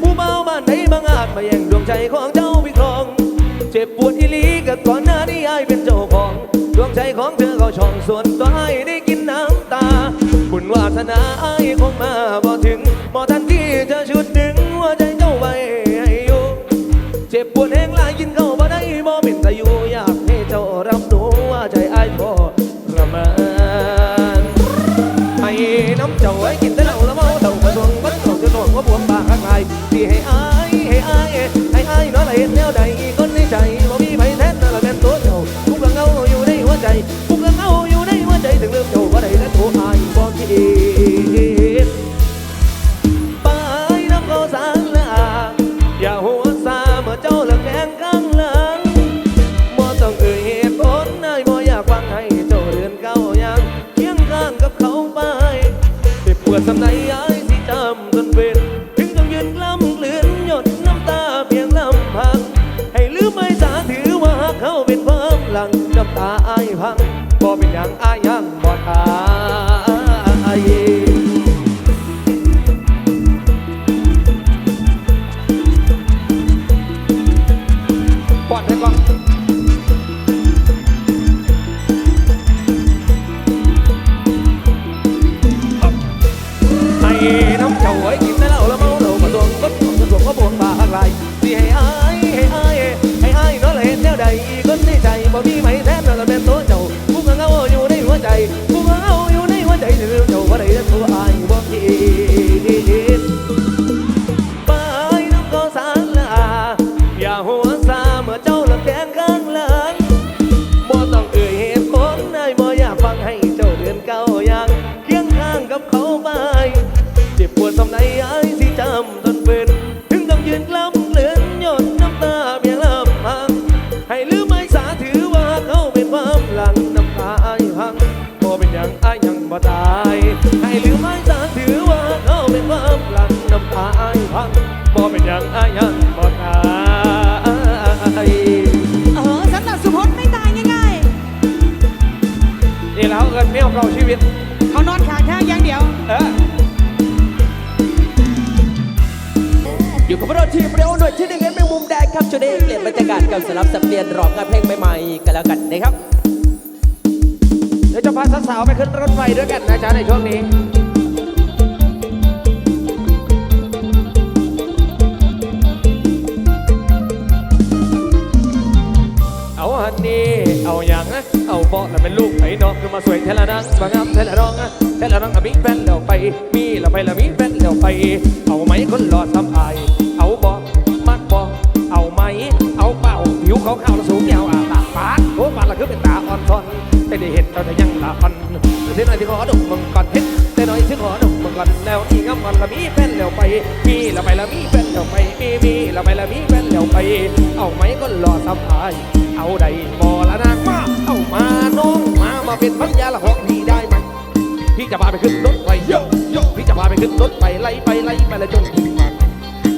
ผู้เมาบ้านไหนบางอาจมาแย่งดวงใจของเจ้าพี่ครอง เจ็บปวดอีหลีกับก่อนหน้านี้ไอ้ายเป็นเจ้าของ ดวงใจของเธอเขาช่องส่วนตัวไอ้ายได้กินน้ำตา บุญวาสนาไอ้คงมาบ่ถึงบ่ทันที่จะชุด ชีวิต เขานอนขางทางอย่างเดียว เออ อยู่กับเราทีมเร็วหน่อยที่หนึ่งเอ็นเป็นมุมแดงครับช่วงนี้เปลี่ยนบรรยากาศกับสลับสับเปลี่ยนร้องงานเพลงใหม่ๆกันแล้วกันนะครับ เดี๋ยวจะพาสาวๆไปขึ้นรถไฟด้วยกันนะจ๊ะในช่วงนี้เอาอันนี้เอาอย่างนะ เอาบาะแล้วเป็นลูกไอ้น้องคือมาสวยเทละนังบางงามเทละน้องอะเทละน้องกับมีแฟนแล้วไป มีแล้วไปแล้วมีแฟนแล้วไป เอาไหมคนหล่อทำอาย เอาบาะมักบาะเอาไหม เอาเป่าผิวขาวๆแล้วสูงยาวอะตาปาดโอ้ปาดละคือเป็นตาอ่อนทอนแต่ได้เห็นตอนแต่ยังละอ่อนเส้นหน่อยที่ขอดุมังกรเพชรเส้นหน่อยที่ขอดุมังกรแล้วนี่งามก่อนละมีแฟนแล้วไป มีแล้วไปแล้วมีแฟนแล้วไป มีมีแล้วไปแล้วมีแฟนแล้วไป เอาไหมคนหล่อทำอาย เอาใดบอละนางมาเอา มาน้องมามาเป็นพันยาละหอกดีได้ไหมพี่จะพาไปขึ้นรถไฟโยโยพี่จะพาไปขึ้นรถไฟไล่ไปไล่ไปแล้วจนถึงบ้าน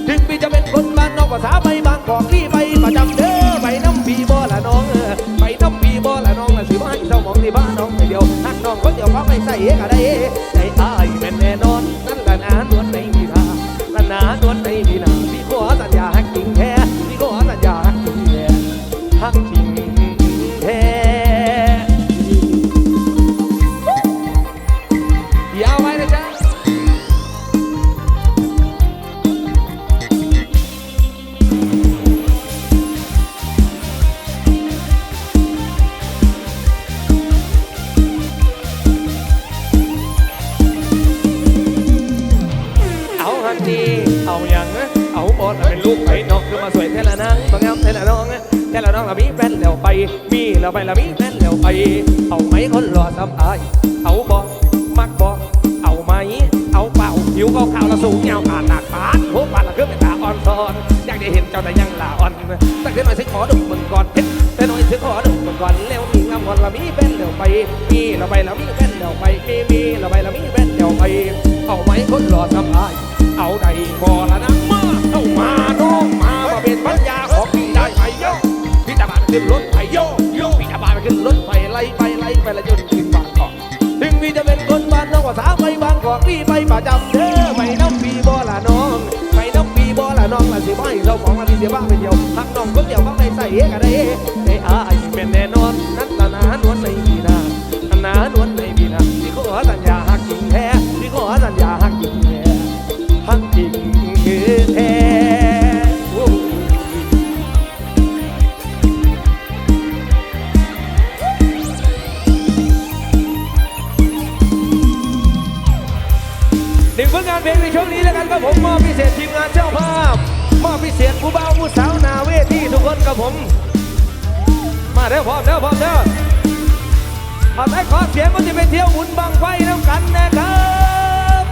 ถึงพี่จะเป็นคนบ้านนอกภาษาไปบางกอกพี่ไปประจำเด้อไปน้ำพี่บ่ละน้องเออไปน้ำพี่บ่ละน้องละสิว่าให้เจ้ามองที่บ้านน้องไปเดียวหักน้องคนเดียวเขาไม่ใส่เอกอะไร ก่เราะมีแฟนเดี๋ยวไป มีเราไปเละมีแฟนเดี๋ยวไป มีมีเราไปเละมีแฟนเดี๋ยวไป เอาไว้คนหล่อทำลายเอาใดพอละนะมาเข้ามาน้องมาเป็นปัญญาของพี่ได้ไปโยพี่ตาบานขึ้นรถไปโยโยพี่ตาบานขึ้นรถไปไล่ไปไล่ไปละจนถึงบางกอกถึงพี่จะเป็นคนบ้านนอกภาสาวไปบางกอกพี่ไปประจำเธอไปน้องพี่บ่ละน้องไปน้องพี่บ่ละน้องละสิบ่ให้เราของลาดีเดียวบ้างไปเดียวทักน้องก็เดียวบ้างในใส่เอ๊ะกันได้เอ๊ะไอ้อาไอ้เป็นแน่นอน หนึ่งผลงานเพลงในช่วงนี้แล้วกันก็ผมมอบพิเศษทีมงานเจ้าภาพมอบพิเศษผู้บ่าวผู้สาวนาเวทีทุกคนกับผม มาเด้อพร้อมเด้อพร้อมเด้อขอได้ขอเสียงก็จะไปเที่ยวหมุนบังไฟแล้วกันนะครับ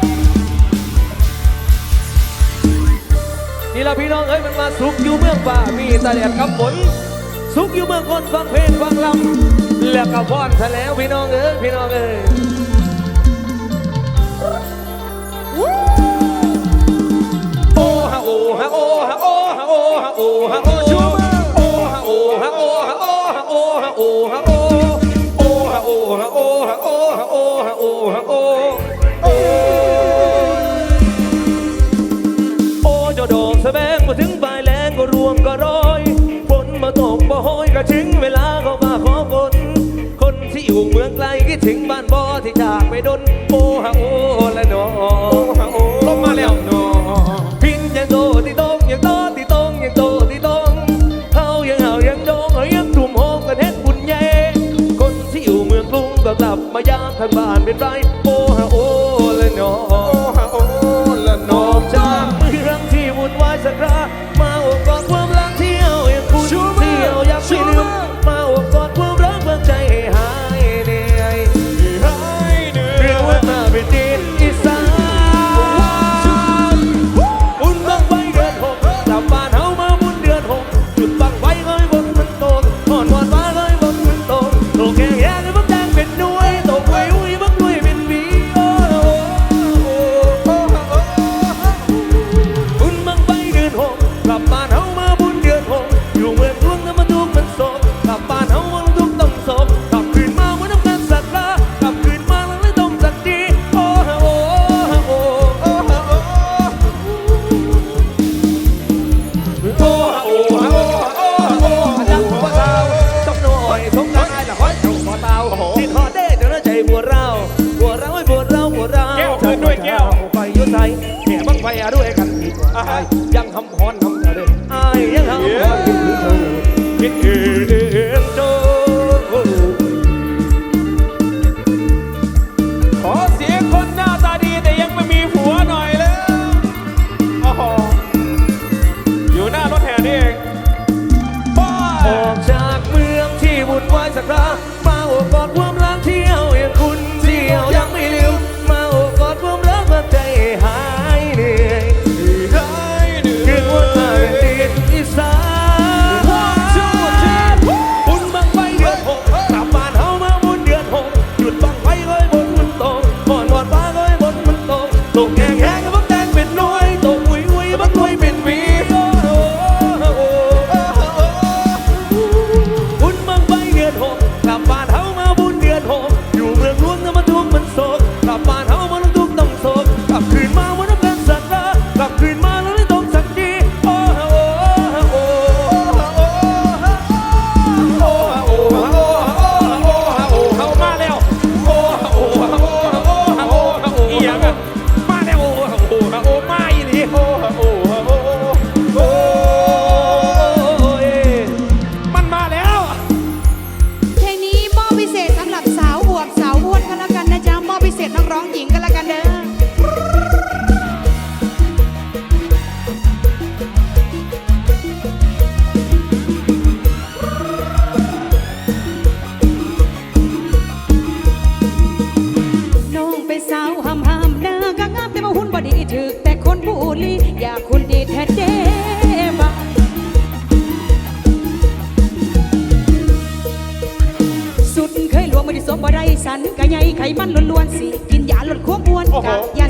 นี่ละพี่น้องเอ้ยมันมาสุกอยู่เมืองป่ามีตะเดียดกับฝนสุกอยู่เมืองคนฟังเพลงฟังลำแล้วก็พ่อนซะแล้วพี่น้องเอ้ยพี่น้องเอ้ย ฮะโอฮะโอฮะโอฮะโอฮะโอโอฮะโอฮะโอฮะโอฮะโอฮะโอฮะโอโอฮะโอฮะโอฮะโอฮะโอฮะโอฮะโอโอจะดอกแสบงมาถึงปลายแรงก็รวมก็ร้อยฝนมาตกบ่ห้อยก็ถึงเวลาก็มาขอฝนคนที่อยู่เมืองไกลคิดถึงบ้านบ่ที่จากไปดนโอฮะโอ midnight ลีอยากคุณดีแท้เจ้บัสุดเคยหลวงไม่ได้สมบ่ได้สันกะใหญ่ไขมันล้วนๆสิ กินยาลดความอ้วนกัะยา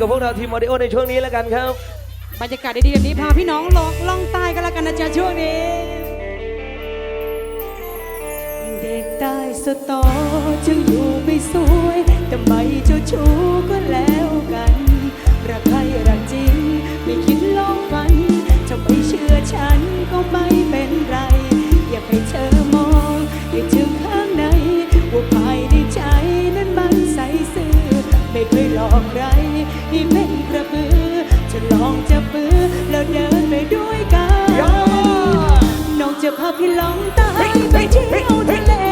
กับพวกเราทีมมอดิโอในช่วงนี้แล้วกันครับ บรรยากาศดีๆแบบนี้พาพี่น้องลองล่องใต้กันล้วกันนะจ๊ะช่วงนี้ เด็กใต้สตอจึงอยู่ไม่สวยแต่ไม่เจ้าชู้ก็แล้วกันรักใครรักจริง ไม่คิดลองฝันจะไม่เชื่อฉันก็ไม่เป็นไร อยากให้เธอ ไม่เคยหลอกใครที่เป็นกระปือ จะลองจะปื้อแล้วเดินไปด้วยกัน น้องจะพาพี่ลองตายไปเที่ยวทะเล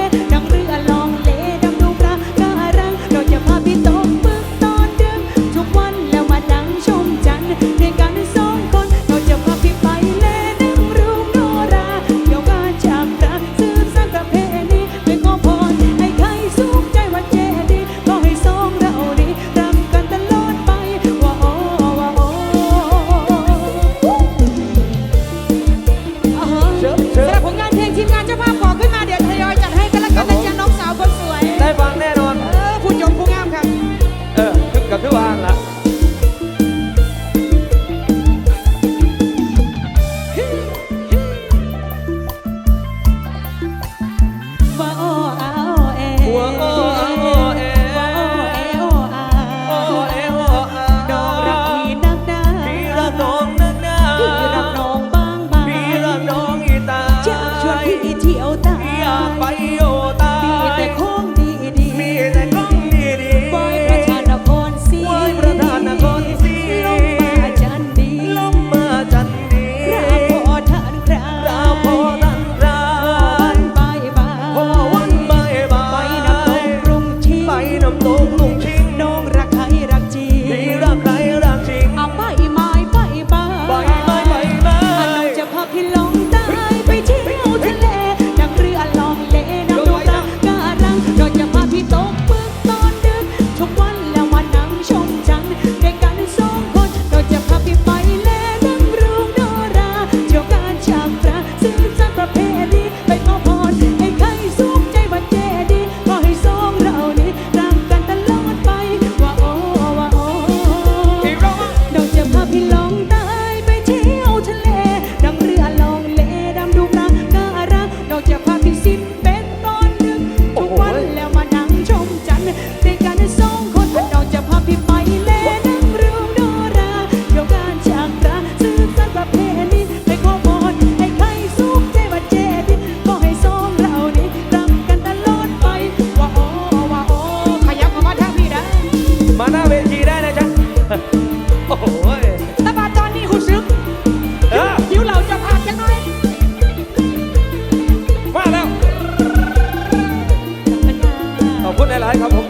ขอบคุณหลายๆครับผม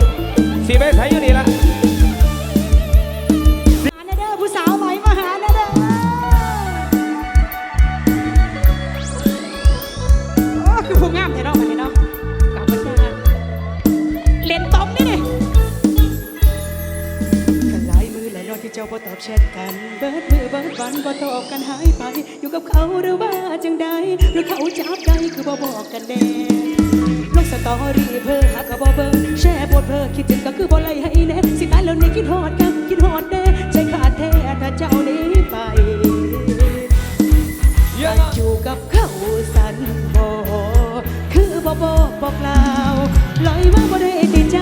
สีไปใช้อยู่นี่ละหาแน่เด้อผู้สาวไหมมาหาแน่เด้อโอ้คือผู้งามแท้เนาะวันนี้เนาะกลับมาจ้าเล่นตบนี่นี่กันหลายมือหลายนอนที่เจ้าบ่ตอบแชทกัน เบิดมือเบิดวันบ่ตอบกันหายไป อยู่กับเขาหรือว่าจังใดหรือเขาจับได้คือบ่บอกกันแน่ลง ตอรี่เพ้อหากก็บ่เบิ่งแชร์บทเพ้อคิดถึงก็คือบ่ไล่ให้แน่สิตายแล้วนี่คิดฮอดกันคิดฮอดแน่ใจขาดแท้ถ้าเจ้าหนี้ไปยังอยู่กับเขาสันบ่คือบ่บอกบอกล่าวลอยมาบ่ได้ติดใจ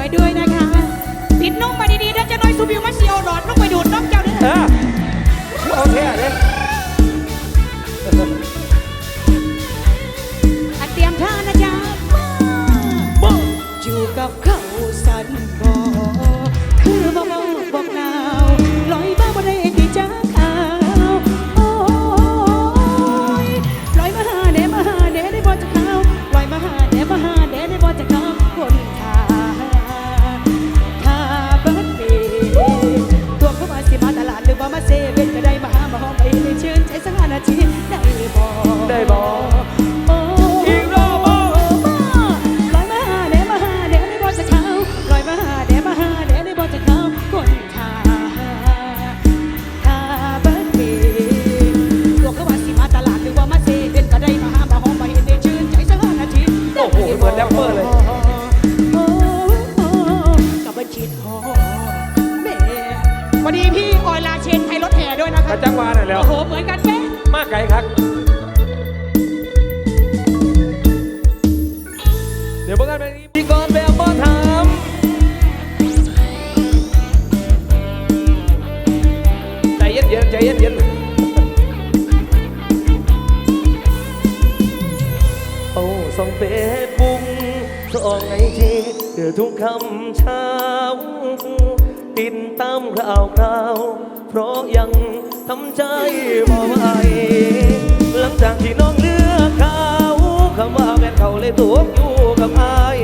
วคนสวยด้วยำใจบ่ไหวหลังจากที่น้องเลือกเขาคำว่าแม่นเขาเลยตัวอยู่กับอาย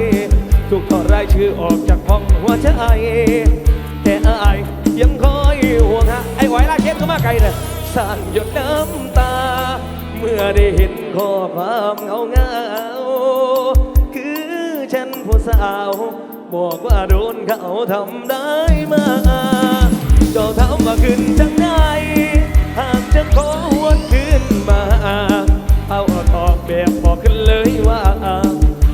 ถูกถอดรายชื่อออกจากห้องหัวใจแต่อายยังคอยห่วงหาไอ้ไหวลากเช็ดก็มาไกลเลยสั่นหยดน้ำตา เมื่อได้เห็นข้อความเงาเงาคือฉันผู้สาวบอกว่าโดนเขาทำได้มาก็ทำมาขึ้นจังได หากจะขอหวนขึ้นมา เอาออกออกแบบบอกกันเลยว่า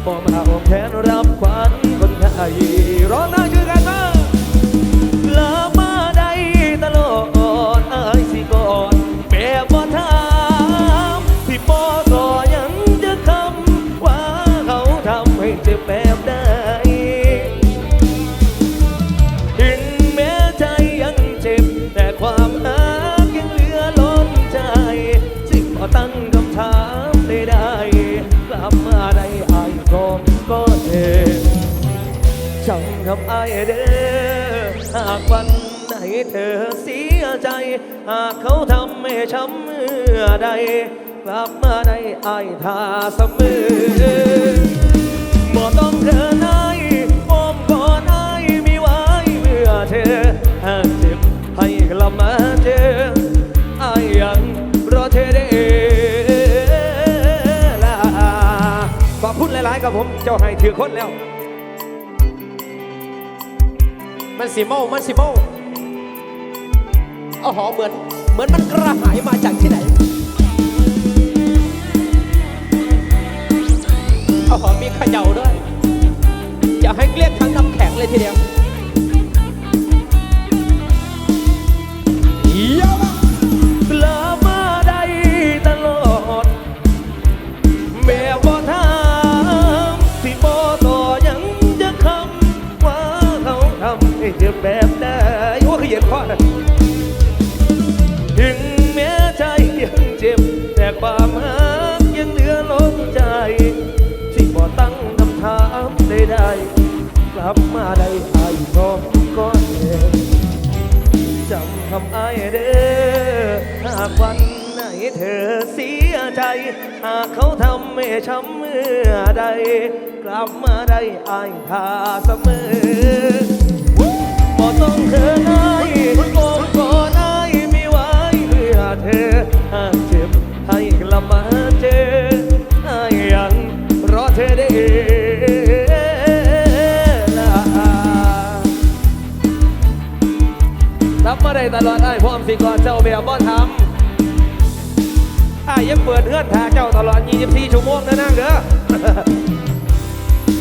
พอมาออกแทนรับขวัญคนไทยร้องนะ เธอเสียใจ หากเขาทำให้ช้ำเมื่อใด กลับมาได้ไอายท่าเสมอบ่ต้องเธอไหนอ้อมกอดไอายมีไว้เมื่อเธอหากเจ็บให้กลับมาเจอไอายยังรอเธอได้ลาขอบคุณหลายๆกับผมเจ้าให้ถือคนแล้ว มันสีโมมันสีโม โอ้โหเหมือน เหมือนมันกระหายมาจากที่ไหนขย่าด้วยอย่าให้เกลี้ยงทั้งน้ำแข็งเลยทีเดียวเยี่ยมกลับมาได้ตลอดแบบบ่ถามที่บ่ต่อยังจะคำว่าเขาทำให้เจ็บแบบใดโอ้คือเหยียดข้อนะ ความหักยังเหลือลมใจ ที่บ่ตั้งคำถามใดๆกลับมาได้อายพร้อมก้อนเองจำคำอายเด้อหากวันไหนเธอเสียใจ หากเขาทำให้ช้ำเมื่อใด กลับมาได้อ้ายท่าเสมอบ่ต้องเธอไอ้ายโอบกอดอ้ไม่ไหวเพื่อเธอ เจอยังรอเธอได้ลาทำมาได้ตลอดไอ้พร้อมสิก่อนเจ้าแบบบ่ทำไอ้ยังเปิดเงื่อนทาเจ้าตลอด 24 ชั่วโมงนะนางเด้อ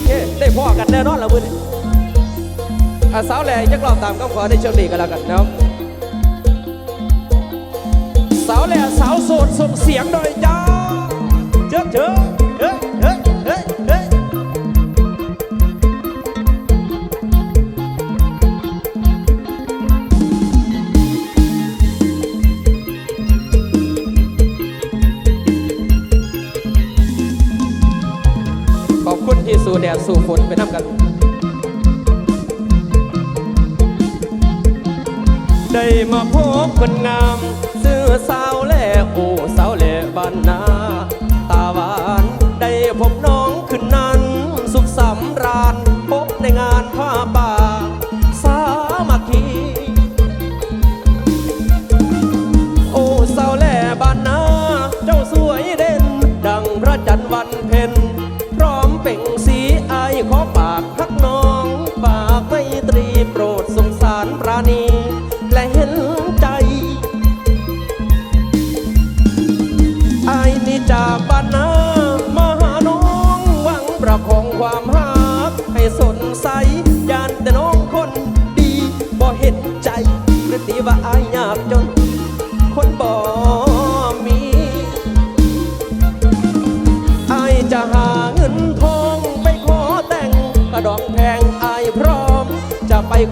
เอ้ได้พ่อกันแน่นอนละมือนี้อะสาวแหล่ยักรอบตามคำขอในช่วงนี้กันแล้วกันนะครับสาวแหล่สาวโสดส่งเสียงหน่อยจ้า เจ้าเฮ้ยเฮ้ยเฮ้ยเฮ้ยขอบคุณที่สู่แดดสู่ฝนไปน้ำกัน ได้มาพบคนงามซื้อสาวแล่โอ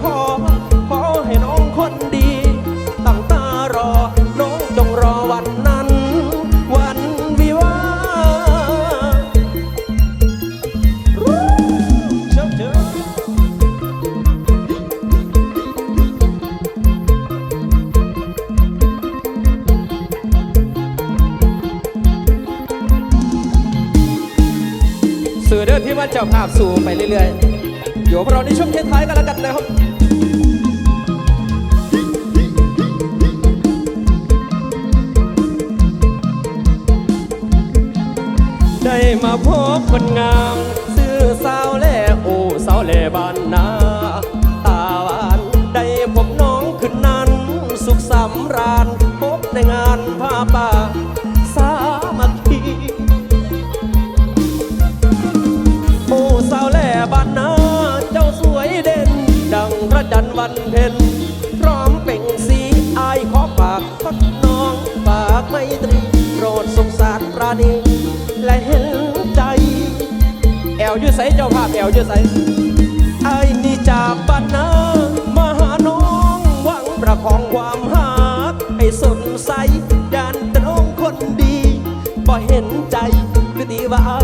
ขอ ขอให้น้องคนดี ตั้งตารอ น้องจงรอวันนั้น วันวิวาเจ้าเจ้าสื่อเดินที่ว่าเจ้าภาพสู่ไปเรื่อยๆอยู่กับเราในช่วงท้ายๆกันแล้วกันนะครับ พบคนงาม วอยืดใสเจ้าภาพแอวยืดใสไอ้นี่จากบ้านนามาหาน้องหวังประคองความหักให้สนใสยันแต่น้องคนดีบ่เห็นใจคือตีว่าไอ้